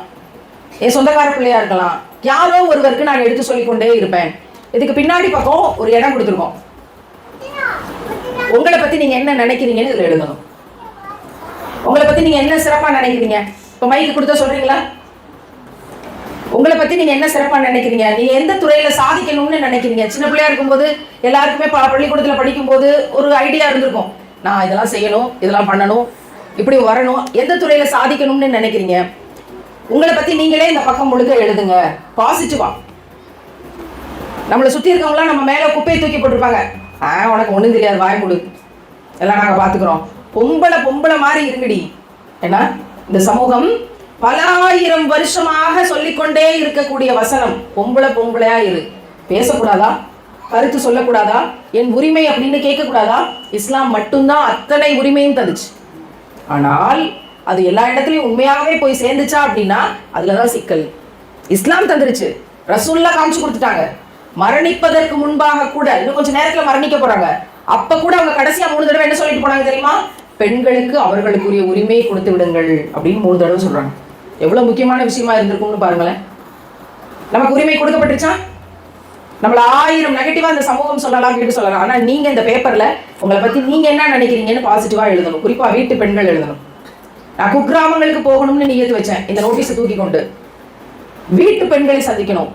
என் சொந்தக்கார பிள்ளையா இருக்கலாம். யாரோ ஒருவருக்கு நான் எடுத்து சொல்லிக்கொண்டே இருப்பேன். இதுக்கு பின்னாடி பக்கம் ஒரு இடம் கொடுத்துருக்கோம். உங்களை பத்தி நீங்க என்ன நினைக்கிறீங்கன்னு இதுல எழுதணும். உங்களை பத்தி நீங்க என்ன சிறப்பா நினைக்கிறீங்க? இப்ப மைக்கு கொடுத்தா சொல்றீங்களா? உங்களை பத்தி நீங்க என்ன சிறப்பா நினைக்கிறீங்க? நீங்க எந்த துறையில சாதிக்கணும்னு நினைக்கிறீங்க? சின்ன பிள்ளையா இருக்கும்போது எல்லாருக்குமே ப- பள்ளிக்கூடத்தில் படிக்கும்போது ஒரு ஐடியா இருந்திருக்கும். நான் இதெல்லாம் செய்யணும் இதெல்லாம் பண்ணணும் இப்படி வரணும். எந்த துறையில சாதிக்கணும்னு நினைக்கிறீங்க? உங்களை பத்தி நீங்களே இந்த பக்கம் முழுக்க எழுதுங்க. பாசிட்டிவா நம்மளை சுற்றி இருக்கவங்களாம் நம்ம மேலே குப்பையை தூக்கி போட்டிருப்பாங்க. ஆ உனக்கு ஒன்றும் தெரியாது வாய் கொடு எல்லாம் நாங்கள் பார்த்துக்குறோம் பொம்பளை பொம்பளை மாதிரி இருக்குடி ஏன்னா இந்த சமூகம் பல ஆயிரம் வருஷமாக சொல்லிக்கொண்டே இருக்கக்கூடிய வசனம் பொம்பளை பொம்பளையா இரு. பேசக்கூடாதா? கருத்து சொல்லக்கூடாதா? என் உரிமை அப்படின்னு கேட்கக்கூடாதா? இஸ்லாம் மட்டும்தான் அத்தனை உரிமையும் தந்துச்சு. ஆனால் அது எல்லா இடத்துலையும் உண்மையாகவே போய் சேர்ந்துச்சா அப்படின்னா அதில் தான் சிக்கல். இஸ்லாம் தந்துருச்சு. ரசூல்லா காமிச்சு கொடுத்துட்டாங்க. மரணிப்பதற்கு முன்பாக கூட இன்னும் கொஞ்சம் நேரத்துல மரணிக்க போறாங்க. அப்ப கூட அவங்க கடைசியா மூணு தடவை என்ன சொல்லிட்டு போனாங்க தெரியுமா? பெண்களுக்கு அவர்களுக்குரிய உரிமையை கொடுத்து விடுங்கள் அப்படின்னு மூணு தடவை சொல்றாங்க. எவ்வளவு முக்கியமான விஷயமா இருந்திருக்கும்னு பாருங்களேன். நமக்கு உரிமை கொடுக்கப்பட்டுச்சா நம்மள ஆயிரம் நெகட்டிவா இந்த சமூகம் சொல்லலாம் கேட்டு சொல்லலாம். ஆனா நீங்க இந்த பேப்பர்ல உங்களை பத்தி நீங்க என்ன நினைக்கிறீங்கன்னு பாசிட்டிவா எழுதணும். குறிப்பா வீட்டு பெண்கள் எழுதணும். நான் குக்கிராமங்களுக்கு போகணும்னு நீ நியத்து வச்சேன். இந்த நோட்டீஸை தூக்கி கொண்டு. வீட்டு பெண்களை சந்திக்கணும்.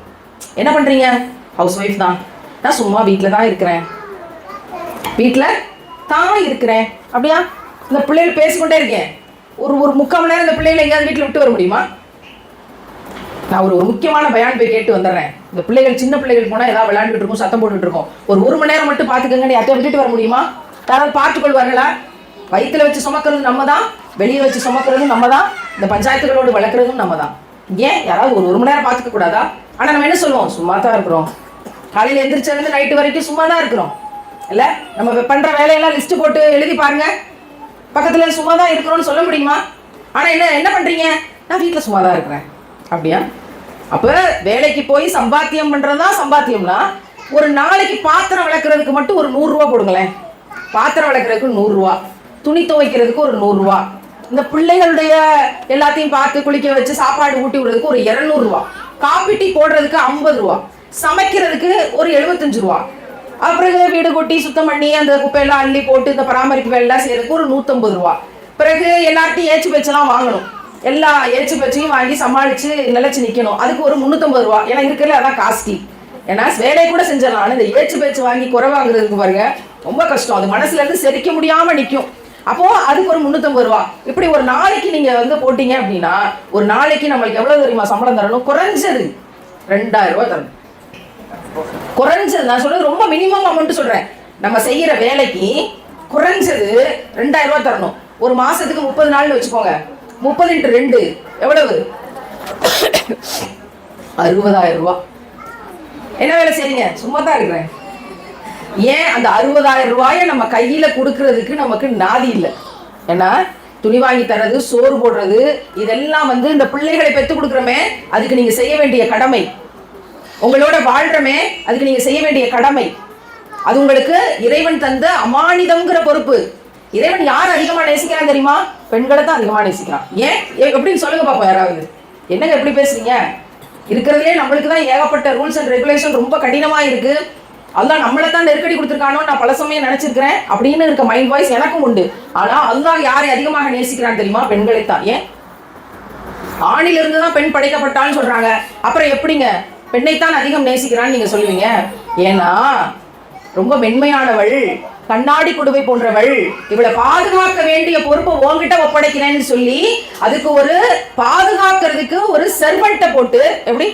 என்ன பண்றீங்க? ஹவுஸ் ஒய்ஃப் தான். நான் சும்மா வீட்டில் தான் இருக்கிறேன். வீட்டில் தான் இருக்கிறேன். அப்படியா? இந்த பிள்ளைகள் பேசிக்கொண்டே இருக்கேன். ஒரு ஒரு முக்கால் மணி நேரம் இந்த பிள்ளைகளை எங்கேயாவது வீட்டில் விட்டு வர முடியுமா? நான் ஒரு ஒரு முக்கியமான பயான் போய் கேட்டு வந்துடுறேன். இந்த பிள்ளைகள் சின்ன பிள்ளைகள் போனால் ஏதாவது விளையாண்டுட்டு இருக்கும் சத்தம் போட்டுட்டு இருக்கும். ஒரு ஒரு மணி நேரம் மட்டும் பார்த்துக்கங்கன்னு யார்கிட்ட விட்டுட்டு வர முடியுமா? யாராவது பார்த்துக்கொள்வார்களா வயிற்றுல வச்சு சுமக்கிறது நம்ம தான் வெளியே வச்சு சுமக்கிறதும் நம்ம தான் இந்த பஞ்சாயத்துகளோடு வளர்க்குறதும் நம்ம தான் ஏன்? யாராவது ஒரு ஒரு மணி நேரம் பார்த்துக்க கூடாதா? ஆனால் நம்ம என்ன சொல்லுவோம்? சும்மா தான் இருக்கிறோம். காலையில் எந்திரிச்சதுலேருந்து நைட்டு வரைக்கும் சும்மா தான் இருக்கிறோம். இல்லை? நம்ம பண்ணுற வேலையெல்லாம் லிஸ்ட்டு போட்டு எழுதி பாருங்க. பக்கத்தில் சும்மா தான் இருக்கிறோம்னு சொல்ல முடியுமா? ஆனால் என்ன என்ன பண்ணுறீங்க நான் வீட்டில் சும்மா தான் இருக்கிறேன். அப்படியா? அப்போ வேலைக்கு போய் சம்பாத்தியம் பண்றதா சம்பாத்தியம்னா ஒரு நாளைக்கு பாத்திரம் விளக்குறதுக்கு மட்டும் ஒரு நூறுரூவா கொடுங்களேன் பாத்திரம் விளக்குறதுக்கு நூறுரூவா துணி துவைக்கிறதுக்கு ஒரு நூறுரூவா இந்த பிள்ளைகளுடைய எல்லாத்தையும் பார்த்து குளிக்க வச்சு சாப்பாடு ஊட்டி விடுறதுக்கு ஒரு இருநூறு ரூபா. காப்பி டீ போடுறதுக்கு ஐம்பது ரூபா. சமைக்கிறதுக்கு ஒரு எழுபத்தஞ்சு ரூபா. அப்புறம் வீடு கொட்டி சுத்தம் பண்ணி அந்த குப்பையெல்லாம் அள்ளி போட்டு இந்த பராமரிப்பு வேலைலாம் செய்யறதுக்கு ஒரு நூற்றம்பது ரூபா. பிறகு எல்லார்ட்டையும் ஏச்சு பேச்செல்லாம் வாங்கணும். எல்லா ஏச்சு பேச்சையும் வாங்கி சமாளிச்சு நிலைச்சு நிற்கணும் அதுக்கு ஒரு முந்நூற்றம்பது ரூபா. ஏன்னா இருக்கிறதுல அதான் காஸ்ட்லி. ஏன்னா வேலையை கூட செஞ்சிடலாம். ஆனால் இந்த ஏச்சு பேச்சு வாங்கி குறை வாங்குறதுக்கு பாருங்க ரொம்ப கஷ்டம். அது மனசுல இருந்து செரிக்க முடியாம நிற்கும் அப்போ அதுக்கு ஒரு முந்நூற்றம்பது ரூபா. இப்படி ஒரு நாளைக்கு நீங்க வந்து போட்டீங்க அப்படின்னா ஒரு நாளைக்கு நம்மளுக்கு எவ்வளவு தெரியுமா சம்பளம் தரணும்? குறைஞ்சது ரெண்டாயிரம் ரூபாய் தரணும். குறைஞ்சது நான் சொல்றது ரொம்ப மினிமம் அமௌண்ட் சொல்றேன். நம்ம செய்யற வேலைக்கு குறைஞ்சது ரெண்டாயிரம் ரூபாய் தரணும். ஒரு மாசத்துக்கு முப்பது நாள்னு வச்சுக்கோங்க. முப்பது இன்ட்டு ரெண்டு எவ்வளவு? அறுபதாயிரம் ரூபாய். என்ன வேலை செய்றீங்க? சும்மா தான் இருக்கிறேன். ஏன் அந்த அறுபதாயிரம் ரூபாயை நம்ம கையில கொடுக்கறதுக்கு நமக்கு நாதி இல்லை? ஏன்னா துணி வாங்கி தர்றது சோறு போடுறது இதெல்லாம் வந்து இந்த பிள்ளைகளை பெற்றுக் கொடுக்குறோமே அதுக்கு நீங்க செய்ய வேண்டிய கடமை. உங்களோட வாழ்றமே அதுக்கு நீங்க செய்ய வேண்டிய கடமை. அது உங்களுக்கு இறைவன் தந்த அமானிதம்ங்கிற பொறுப்பு. இறைவன் யார் அதிகமாக நேசிக்கிறான் தெரியுமா? பெண்களை தான் அதிகமாக நேசிக்கிறான். ஏன்? ஏ- எப்படின்னு சொல்லுங்க பாப்போம் யாராவது. என்னங்க எப்படி பேசுறீங்க? இருக்கிறதுலே நம்மளுக்கு தான் ஏகப்பட்ட ரூல்ஸ் அண்ட் ரெகுலேஷன் ரொம்ப கடினமாக இருக்குது அல்லா நம்மளை தான் நெருக்கடி கொடுத்துருக்கானோ நான் பல சமயம் நினைச்சிருக்கிறேன் அப்படின்னு இருக்க மைண்ட் வாய்ஸ் எனக்கும் உண்டு. ஆனா அல்லா யாரை அதிகமாக நேசிக்கிறான் தெரியுமா? பெண்களை தான். ஏன்? ஆணிலிருந்து தான் பெண் படைக்கப்பட்டான்னு சொல்றாங்க. அப்புறம் எப்படிங்க? பெண்ணைத்தான் அதிகம் நேசிக்கிறான்னு நீங்க சொல்லுவீங்க? ஏன்னா ரொம்ப மென்மையானவள் கண்ணாடி குடுவை போன்றவள். இவளை பாதுகாக்க வேண்டிய பொறுப்பை உன்கிட்ட ஒப்படைக்கிறேன்னு சொல்லி அதுக்கு ஒரு பாதுகாக்கிறதுக்கு ஒரு செர்வெண்ட்டை போட்டு எப்படி?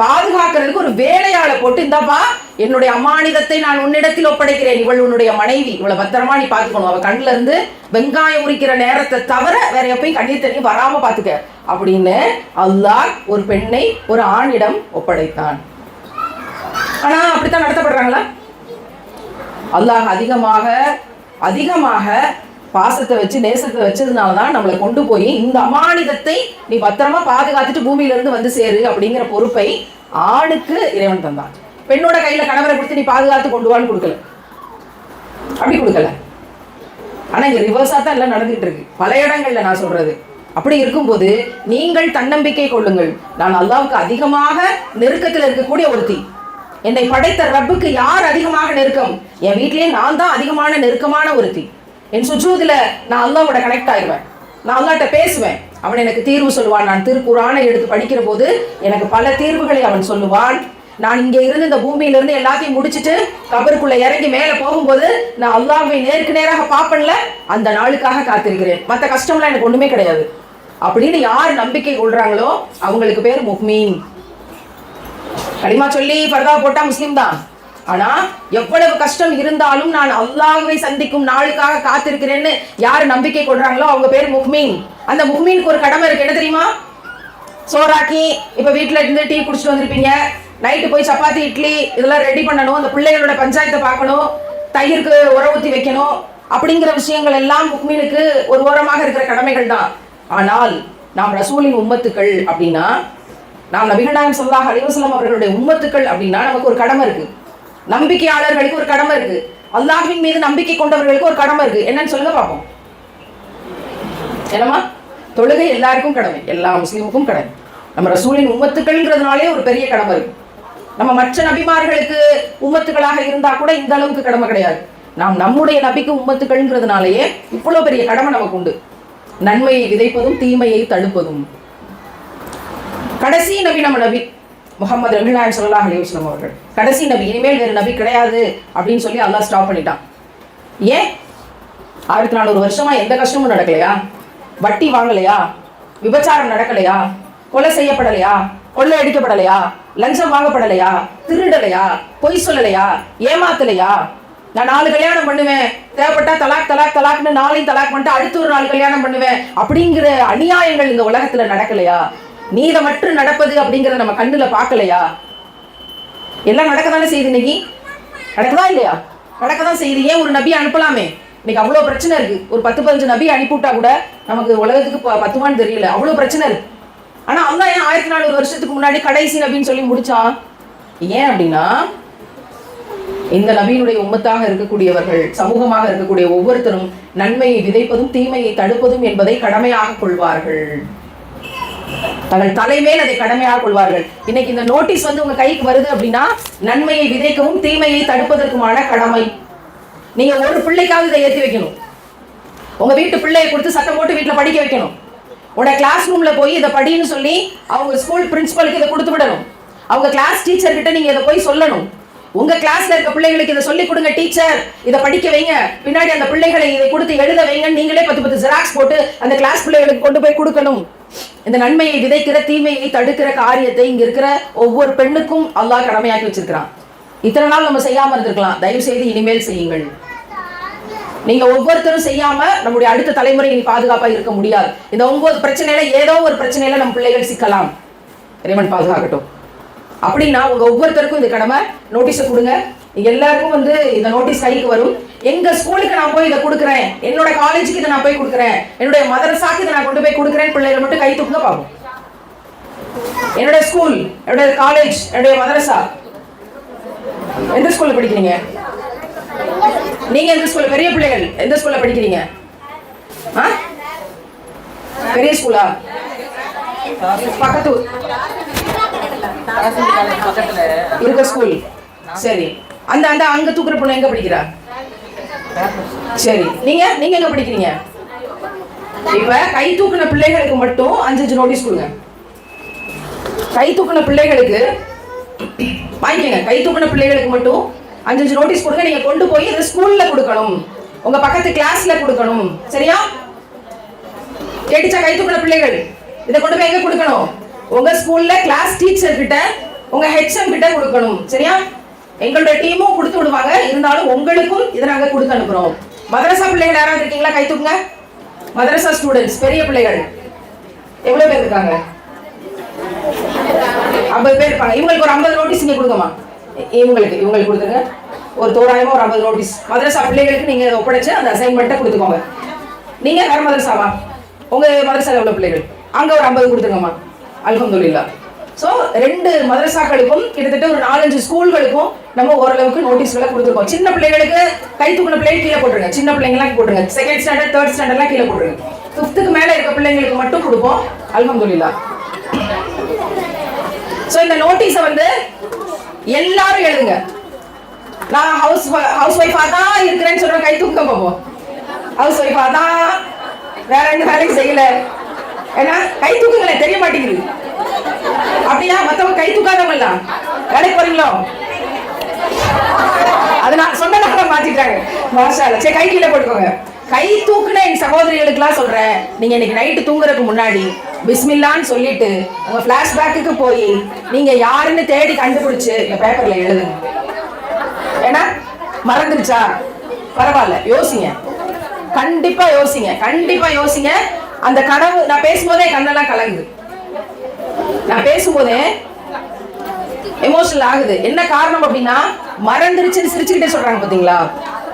பாதுகாக்கிறதுக்கு ஒரு வேலையாளை போட்டு இந்தாப்பா என்னுடைய அமானிதத்தை நான் உன்னிடத்தில் ஒப்படைக்கிறேன். இவள் உன்னுடைய மனைவி. இவளை பத்திரமா நீ பாத்துக்கணும் அவ கண்ணுல இருந்து வெங்காயம் உரிக்கிற நேரத்தை தவிர வேற எப்பயும் கண்ணீர் தண்ணி வராம பாத்துக்க அப்படின்னு அல்லாஹ் ஒரு பெண்ணை ஒரு ஆணிடம் ஒப்படைத்தான். ஆனா அப்படித்தான் நடத்தப்படுறாங்களா? அல்லாஹ் அதிகமாக அதிகமாக பாசத்தை வச்சு நேசத்தை வச்சதுனால தான் நம்மளை கொண்டு போய் இந்த அமானிதத்தை நீ பத்திரமா பாதுகாத்துட்டு பூமியிலிருந்து வந்து சேரு அப்படிங்கிற பொறுப்பை ஆணுக்கு இறைவன் தந்தான். பெண்ணோட கையில கணவரை கொடுத்து நீ பாதுகாத்து கொண்டு வான்னு கொடுக்கல. அப்படி கொடுக்கல. ஆனா இங்க ரிவர்ஸா தான் எல்லாம் நடந்துகிட்டு இருக்கு. பல இடங்கள்ல நான் சொல்றது. அப்படி இருக்கும்போது நீங்கள் தன்னம்பிக்கை கொள்ளுங்கள். நான் அல்லாவுக்கு அதிகமாக நெருக்கத்தில் இருக்கக்கூடிய ஒருத்தி. என்னை படைத்த ரப்புக்கு யார் அதிகமாக நெருக்கம்? என் வீட்டிலேயே நான் தான் அதிகமான நெருக்கமான ஒருத்தி. என் சுஜூதில் நான் அல்லாவோட கனெக்ட் ஆயிடுவேன் நான் அல்லாட்ட பேசுவேன். அவன் எனக்கு தீர்வு சொல்லுவான். நான் திருக்குறானை எடுத்து படிக்கிற போது எனக்கு பல தீர்வுகளை அவன் சொல்லுவான். நான் இங்க இருந்து இந்த பூமியில இருந்து எல்லாத்தையும் முடிச்சுட்டு கபருக்குள்ள இறங்கி மேல போகும்போது நான் அல்லாவை நேருக்கு நேராக பாப்பன்ல அந்த நாளுக்காக காத்திருக்கிறேன். மத்த கஷ்டம்லாம் எனக்கு ஒண்ணுமே கிடையாது. அப்படின்னு யார் நம்பிக்கை கொள்றாங்களோ அவங்களுக்கு பேர் முஹ்மீன். களிமா சொல்லி பர்தா போட்டா முஸ்லீம் தான். ஆனா எவ்வளவு கஷ்டம் இருந்தாலும் நான் அல்லாஹ்வை சந்திக்கும் நாளுக்காக காத்திருக்கிறேன்னு யார் நம்பிக்கை கொள்றாங்களோ அவங்க பேர் முஹ்மீன். அந்த முஹ்மீனுக்கு ஒரு கடமை இருக்கு. என்ன தெரியுமா? சோறாக்கி இப்ப வீட்டுல இருந்து டீ குடிச்சிட்டு வந்திருப்பீங்க. நைட்டு போய் சப்பாத்தி இட்லி இதெல்லாம் ரெடி பண்ணணும். அந்த பிள்ளைகளோட பஞ்சாயத்தை பார்க்கணும். தயிருக்கு உர வைக்கணும். அப்படிங்கிற விஷயங்கள் எல்லாம் முக்மீனுக்கு ஒரு ஓரமாக இருக்கிற கடமைகள் தான். ஆனால் நாம் ரசூலின் உம்மத்துக்கள் அப்படின்னா நாம் நபிகள் நாயம் சொல்லாஹ் அலிவசலம் அவர்களுடைய உம்மத்துக்கள் அப்படின்னா நமக்கு ஒரு கடமை இருக்குது நம்பிக்கையாளர்களுக்கு ஒரு கடமை இருக்கு. அல்லாஹ்வின் மீது நம்பிக்கை கொண்டவர்களுக்கு ஒரு கடமை இருக்கு. என்னன்னு சொல்லுங்க பார்ப்போம். என்னம்மா? தொழுகை எல்லாருக்கும் கடமை. எல்லா முஸ்லீமுக்கும் கடமை. நம்ம ரசூலின் உம்மத்துக்கள்ங்கிறதுனாலே ஒரு பெரிய கடமை இருக்கு. நம்ம மற்ற நபிமார்களுக்கு உம்மத்துக்களாக இருந்தா கூட இந்த அளவுக்கு கடமை கிடையாது. நாம் நம்முடைய நபிக்கு உம்மத்துக்கள்ங்கிறதுனாலேயே இவ்வளவு பெரிய கடமை நமக்கு உண்டு. நன்மையை விதைப்பதும் தீமையை தடுப்பதும். கடைசி நபி நம்ம நபி. முகமது ரபிநாயன் சொல்லலாம் அலைஹி வஸல்லம் அவர்கள். கடைசி நபி இனிமேல் வேறு நபி கிடையாது அப்படின்னு சொல்லி அல்லாஹ் ஸ்டாப் பண்ணிட்டான். ஏன்? ஆயிரத்தி நானூறு வருஷமா எந்த கஷ்டமும் நடக்கலையா? வட்டி வாங்கலையா? விபச்சாரம் நடக்கலையா? கொலை செய்யப்படலையா? கொள்ளை அடிக்கப்படலையா? லஞ்சம் வாங்கப்படலையா? திருடலையா? பொய் சொல்லலையா? ஏமாத்தலையா? நான் நாலு கல்யாணம் பண்ணுவேன். தேவைப்பட்டா தலாக் தலாக் தலாக்னு நாளையும் தலாக் பண்ணிட்டு அடுத்து ஒரு நாலு கல்யாணம் பண்ணுவேன். அப்படிங்கிற அநியாயங்கள் இந்த உலகத்துல நடக்கலையா? நீதமற்று நடப்பது அப்படிங்கிறத நம்ம கண்ணுல பார்க்கலையா? எல்லாம் நடக்க தானே செய்யுது இன்னைக்கு? நடக்குதா இல்லையா? நடக்க தான் செய்யுது ஏன் ஒரு நபியை அனுப்பலாமே? இன்னைக்கு அவ்வளோ பிரச்சனை இருக்கு. ஒரு பத்து பதினஞ்சு நபி அனுப்பிவிட்டா கூட நமக்கு உலகத்துக்கு ப- பத்துமான்னு தெரியல. அவ்வளோ பிரச்சனை இருக்கு. ஆனா அவங்க ஏன் ஆயிரத்தி நானூறு வருஷத்துக்கு முன்னாடி கடைசி நபின்னு சொல்லி முடிச்சான் ஏன் அப்படின்னா இந்த நபியினுடைய உம்மத்தாக இருக்கக்கூடியவர்கள் சமூகமாக இருக்கக்கூடிய ஒவ்வொருத்தரும் நன்மையை விதைப்பதும் தீமையை தடுப்பதும் என்பதை கடமையாக கொள்வார்கள். தங்கள் தலைமையில் அதை கடமையாக கொள்வார்கள். இன்னைக்கு இந்த நோட்டீஸ் வந்து உங்க கைக்கு வருது அப்படின்னா நன்மையை விதைக்கவும் தீமையை தடுப்பதற்குமான கடமை. நீங்க ஒரு பிள்ளைக்காவது இதை ஏற்றி வைக்கணும். உங்க வீட்டு பிள்ளையை கொடுத்து சட்டம் போட்டு வீட்டில் படிக்க வைக்கணும். உங்களோட கிளாஸ் ரூம்ல போய் இதை படின்னு சொல்லி அவங்க ஸ்கூல் பிரின்சிபலுக்கு இதை கொடுத்து விடணும். அவங்க கிளாஸ் டீச்சர் கிட்ட நீங்க இதை போய் சொல்லணும். உங்க கிளாஸ்ல இருக்க பிள்ளைகளுக்கு இதை சொல்லி கொடுங்க டீச்சர் இதை படிக்க வைங்க. பின்னாடி அந்த பிள்ளைகளை இதை கொடுத்து எழுத வைங்க நீங்களே பத்து பத்து ஜெராக்ஸ் போட்டு அந்த கிளாஸ் பிள்ளைகளுக்கு கொண்டு போய் கொடுக்கணும். இந்த நன்மையை விதைக்கிற தீமையை தடுக்கிற காரியத்தை இங்க இருக்கிற ஒவ்வொரு பெண்ணுக்கும் அல்லாஹ் கடமையாக்கி வச்சிருக்கிறான். இத்தனை நாள் நம்ம செய்யாம இருந்திருக்கலாம். தயவு செய்து இனிமேல் செய்யுங்கள். நீங்க ஒவ்வொருத்தரும் செய்யாம நம்முடைய அடுத்த தலைமுறை இனி பாதுகாப்பா இருக்க முடியாது. இந்த ஒன்பது பிரச்சனையில ஏதோ ஒரு பிரச்சனையில நம்ம பிள்ளைகள் சிக்கலாம். இறைவன் பாதுகாக்கட்டும். அப்படின்னா உங்க ஒவ்வொருத்தருக்கும் இந்த கடமை நோட்டீஸை கொடுங்க. எல்லாருக்கும் வந்து இந்த நோட்டீஸ் கைக்கு வரும். எங்க ஸ்கூலுக்கு நான் போய் இதை கொடுக்குறேன். என்னோட காலேஜுக்கு இதை நான் போய் கொடுக்குறேன். என்னுடைய மதரசாக்கு இதை நான் கொண்டு போய் கொடுக்குறேன். பிள்ளைகள் மட்டும் கை தூக்குங்க பார்ப்போம் என்னோட ஸ்கூல் என்னுடைய காலேஜ் என்னுடைய மதரசா. எந்த ஸ்கூல்ல படிக்கிறீங்க? நீங்க எந்த ஸ்கூல்ல பெரிய பிள்ளைகள் எந்த ஸ்கூல்ல படிக்கிறீங்க? பெரிய ஸ்கூலா பக்கத்து இருக்க ஸ்கூல் சரி. அந்த அந்த அங்க தூக்குற பொண்ணு எங்க படிக்கிறா? சரி நீங்க நீங்க என்ன படிக்கிறீங்க? இப்ப கை தூக்குன பிள்ளைகளுக்கு மட்டும் அஞ்சு அஞ்சு நோட்டீஸ் கொடுங்க. கை தூக்குன பிள்ளைகளுக்கு வாங்கிக்கங்க. கை தூக்குன பிள்ளைகளுக்கு மட்டும் அஞ்சு அஞ்சு நோட்டீஸ் கொடுங்க. நீங்க கொண்டு போய் இந்த ஸ்கூல்ல கொடுக்கணும். உங்க பக்கத்து கிளாஸ்ல கொடுக்கணும். சரியா? கேட்டுச்சா கை தூக்குன பிள்ளைகள்? இதை கொண்டு போய் எங்க கொடுக்கணும்? உங்க ஸ்கூல்ல கிளாஸ் டீச்சர் கிட்ட உங்க ஹெச்எம் கிட்ட கொடுக்கணும். சரியா? எங்களுடைய டீமும் கொடுத்து விடுவாங்க. இருந்தாலும் உங்களுக்கும் இதை நாங்கள் கொடுத்து அனுப்புறோம். மதரசா பிள்ளைகள் யாராவது இருக்கீங்களா? கை தூக்குங்க. மதரசா ஸ்டூடெண்ட்ஸ் பெரிய பிள்ளைகள். எவ்வளோ பேர் இருக்காங்க? ஐம்பது பேர் இருப்பாங்க. இவங்களுக்கு ஒரு ஐம்பது நோட்டீஸ் நீங்கள் கொடுங்கம்மா. இவங்களுக்கு இவங்களுக்கு கொடுத்துருங்க. ஒரு தோராயமாக ஒரு ஐம்பது நோட்டீஸ் மதரசா பிள்ளைகளுக்கு நீங்கள் இதை ஒப்படைச்சு அந்த அசைன்மெண்ட்டை கொடுத்துக்கோங்க. நீங்கள் வேறு மதரசாவா? உங்கள் மதரசாவில் எவ்வளோ பிள்ளைகள்? அங்கே ஒரு ஐம்பது கொடுத்துருங்கம்மா. அல்ஹம்துல்லா ஸோ ரெண்டு மதரசாக்களுக்கும் கிட்டத்தட்ட ஒரு நாலஞ்சு ஸ்கூல்களுக்கும் நம்ம ஓரளவுக்கு நோட்டீஸ்களை கொடுத்துருக்கோம். சின்ன பிள்ளைகளுக்கு கை பிள்ளை கீழே போட்டுருங்க. சின்ன பிள்ளைங்களாம் போட்டுருங்க. செகண்ட் ஸ்டாண்டர்ட் தேர்ட் ஸ்டாண்டர்ட்லாம் கீழே போட்டுருங்க. ஃபிஃப்த்துக்கு மேலே இருக்க பிள்ளைங்களுக்கு மட்டும் கொடுப்போம். அல்ஹம்துலில்லாஹ் ஸோ இந்த நோட்டீஸை வந்து எல்லாரும் எழுதுங்க. நான் ஹவுஸ் ஹவுஸ் ஒய்ஃபாக தான் இருக்கிறேன்னு சொல்கிறேன் கை தூக்கம் பார்ப்போம் ஹவுஸ் ஒய்ஃபாக தான் வேற எந்த வேலையும் செய்யலை. ஏன்னா கை தூக்குங்களேன் தெரிய மாட்டேங்குது. அப்படியா? மத்தவங்க கை தூக்காதவங்க எல்லாம் வேலைக்கு போறீங்களோ? அது நான் சொன்னதாக மாத்திட்டாங்க. மாஷால சரி கை கீழே போட்டுக்கோங்க. கை தூக்குன என் சகோதரிகளுக்குலாம் சொல்றேன். நீங்க இன்னைக்கு நைட்டு தூங்குறதுக்கு முன்னாடி பிஸ்மில்லான்னு சொல்லிட்டு உங்க பிளாஷ்பேக்குக்கு போய் நீங்க யாருன்னு தேடி கண்டுபிடிச்சு இந்த பேப்பர்ல எழுதுங்க. ஏன்னா மறந்துருச்சா? பரவாயில்ல யோசிங்க. கண்டிப்பா யோசிங்க. கண்டிப்பா யோசிங்க. அந்த கனவு நான் பேசும்போதே கண்ணெல்லாம் கலங்குது. நான் பேசும்போது எமோஷனல் ஆகுது. என்ன காரணம் அப்படின்னா மறந்துருச்சுன்னு சிரிச்சுக்கிட்டே சொல்றாங்க பாத்தீங்களா?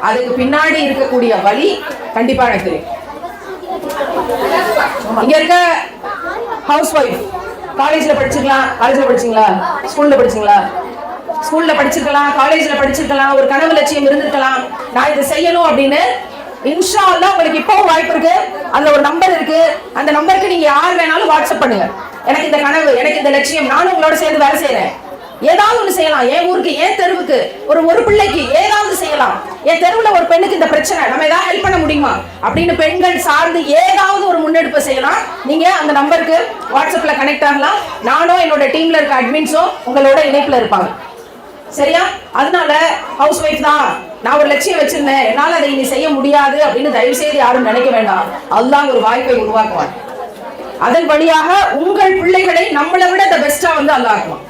அதுக்கு பின்னாடி இருக்கக்கூடிய வழி கண்டிப்பா எனக்கு தெரியும். இங்க இருக்க ஹவுஸ் ஒய்ஃப் காலேஜ்ல படிச்சிருக்கலாம் காலேஜ்ல படிச்சீங்களா? ஸ்கூல்ல படிச்சீங்களா? ஸ்கூல்ல படிச்சிருக்கலாம் காலேஜ்ல படிச்சிருக்கலாம் ஒரு கனவு லட்சியம் இருந்திருக்கலாம். நான் இதை செய்யணும் அப்படின்னு இன்ஷா அல்லா உங்களுக்கு இப்பவும் வாய்ப்பு இருக்கு. அதுல ஒரு நம்பர் இருக்கு. அந்த நம்பருக்கு நீங்க யார் வேணாலும் வாட்ஸ்அப் பண்ணுங்க. எனக்கு இந்த கனவு எனக்கு இந்த லட்சியம் நானும் உங்களோட சேர்ந்து வேலை செய்யறேன் ஏதாவது ஒண்ணு செய்யலாம். என் ஊருக்கு என் தெருவுக்கு ஒரு ஒரு பிள்ளைக்கு ஏதாவது செய்யலாம். என் தெருவுல ஒரு பெண்ணுக்கு இந்த பிரச்சனை நம்ம ஏதாவது ஹெல்ப் பண்ண முடியுமா? அப்படின்னு பெண்கள் சார்ந்து ஏதாவது ஒரு முன்னெடுப்பு செய்யலாம். நீங்க அந்த நம்பருக்கு வாட்ஸ்அப்ல கனெக்ட் ஆகலாம். நானும் என்னோட டீம்ல இருக்க அட்மின்ஸும் உங்களோட இணைப்புல இருப்பாங்க. சரியா? அதனால ஹவுஸ் ஒய்ஃப் தான். நான் ஒரு லட்சியம் வச்சிருந்தேன். என்னால அதை இனி செய்ய முடியாது அப்படின்னு தயவு செய்து யாரும் நினைக்க வேண்டாம். அதுதான் ஒரு வாய்ப்பை உருவாக்குவார். அதன் வழியாக உங்கள் பிள்ளைகளை நம்மளை விட த பெஸ்டா வந்து அல்லாக்குவான்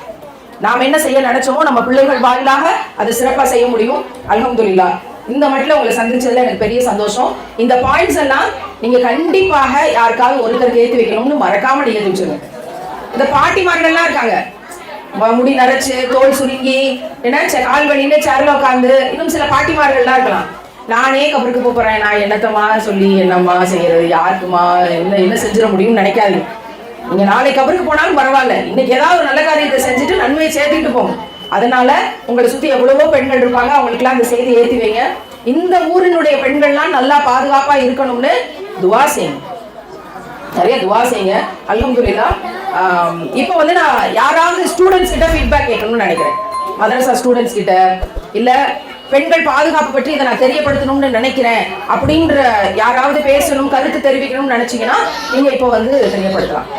நாம் என்ன செய்ய நினைச்சோமோ நம்ம பிள்ளைகள் வாயிலாக அதை சிறப்பாக செய்ய முடியும். அலமதுல்லா இந்த மட்டும் உங்களை சந்திச்சதுல எனக்கு பெரிய சந்தோஷம். இந்த பாயிண்ட்ஸ் எல்லாம் நீங்க கண்டிப்பாக யாருக்காவது ஒருத்தருக்கு ஏற்றி வைக்கணும்னு மறக்காம நீங்க தெரிஞ்சுங்க இந்த பாட்டிமார்கள்லாம் இருக்காங்க. முடி நரைச்சு தோல் சுருங்கி என்ன சே- கால் வழின்னு சேர்ல உட்காந்து இன்னும் சில பாட்டிமார்கள்லாம் இருக்கலாம். நானே கபருக்கு போப் போறேன். நான் என்னத்தம்மா சொல்லி என்னம்மா செய்யறது? யாருக்குமா என்ன என்ன செஞ்சிட முடியும்னு நினைக்காதீங்க. நீங்க நாளை கபருக்கு போனாலும் பரவாயில்ல. இன்னைக்கு ஏதாவது ஒரு நல்ல காரியத்தை செஞ்சுட்டு நன்மையை சேர்த்துக்கிட்டு போங்க. அதனால உங்களை சுத்தி எவ்வளவோ பெண்கள் இருப்பாங்க. அவங்களுக்குலாம் அந்த செய்தி ஏத்தி வைங்க. இந்த ஊரினுடைய பெண்கள்லாம் நல்லா பாதுகாப்பா இருக்கணும்னு துவா செய்யுங்க. நிறைய துவா செய்யுங்க. அல்ஹம்துல்லா இப்போ வந்து நான் யாராவது ஸ்டூடெண்ட்ஸ் கிட்ட ஃபீட்பேக் கேட்கணும்னு நினைக்கிறேன். மதரசா ஸ்டூடெண்ட்ஸ் கிட்ட இல்லை பெண்கள் பாதுகாப்பு பற்றி இதை நான் தெரியப்படுத்தணும்னு நினைக்கிறேன். அப்படின்ற யாராவது பேசணும் கருத்து தெரிவிக்கணும்னு நினைச்சீங்கன்னா நீங்க இப்போ வந்து தெரியப்படுத்தலாம்.